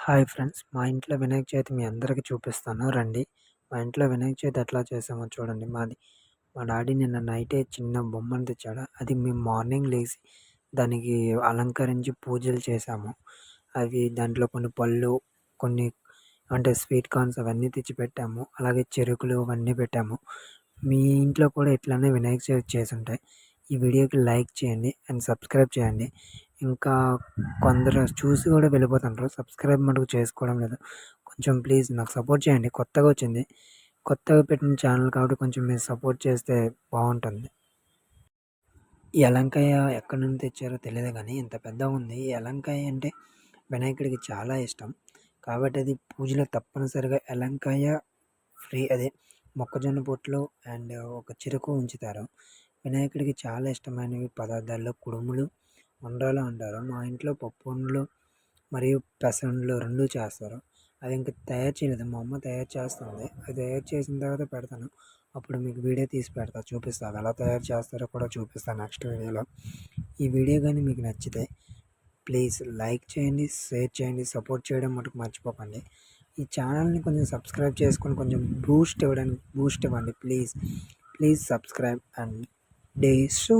Hi friends. మా ఇంట్లో వినాయక చవితి మీ అందరికీ చూపిస్తాను. రండి. మా ఇంట్లో వినాయక చవితి ఎట్లా చేసామో చూడండి. మాది మా డాడీ నిన్న నైటే చిన్న బొమ్మను తెచ్చాడు. అది మేము మార్నింగ్ లేచి దానికి అలంకరించి పూజలు చేసాము. అవి దాంట్లో కొన్ని పళ్ళు కొన్ని అంటే స్వీట్ కార్న్స్ అవన్నీ తెచ్చి పెట్టాము. అలాగే చెరుకులు అవన్నీ పెట్టాము. మీ ఇంట్లో కూడా ఇట్లానే వినాయక చవితి చేసి ఉంటాయి ఈ వీడియోకి లైక్ చేయండి అండ్ సబ్స్క్రైబ్ చేయండి. ఇంకా కొందరు చూసి కూడా వెళ్ళిపోతుంటారు. సబ్స్క్రైబ్ మటుకు చేసుకోవడం లేదు. కొంచెం ప్లీజ్ నాకు సపోర్ట్ చేయండి. కొత్తగా వచ్చింది. కొత్తగా పెట్టిన ఛానల్ కాబట్టి కొంచెం మీరు సపోర్ట్ చేస్తే బాగుంటుంది. ఈ ఎలంకాయ ఎక్కడి నుండి తెచ్చారో తెలియదు కానీ ఇంత పెద్దగా ఉంది. ఈ ఎలంకాయ అంటే వినాయకుడికి చాలా ఇష్టం. కాబట్టి అది పూజలో తప్పనిసరిగా ఎలంకాయ ఫ్రీ అదే మొక్కజొన్న పొట్లు అండ్ ఒక చెరుకు ఉంచుతారు. వినాయకుడికి చాలా ఇష్టమైనవి పదార్థాల్లో కుడుములు ఉండ్రాలు అంటారు. మా ఇంట్లో పప్పు ఉండ్లు మరియు పెసరండ్లు రెండు చేస్తారు. అది ఇంకా తయారు చేయలేదు మా అమ్మ తయారు చేస్తుంది. అది తయారు చేసిన తర్వాత పెడతాను. అప్పుడు మీకు వీడియో తీసి పెడతా. చూపిస్తాను. ఎలా తయారు చేస్తారో కూడా చూపిస్తాను నెక్స్ట్ వీడియోలో. ఈ వీడియో కానీ మీకు నచ్చితే ప్లీజ్ లైక్ చేయండి షేర్ చేయండి సపోర్ట్ చేయడం మటుకు మర్చిపోకండి. ఈ ఛానల్ని కొంచెం సబ్స్క్రైబ్ చేసుకొని కొంచెం బూస్ట్ ఇవ్వడానికి బూస్ట్ ఇవ్వండి please. Please subscribe and day so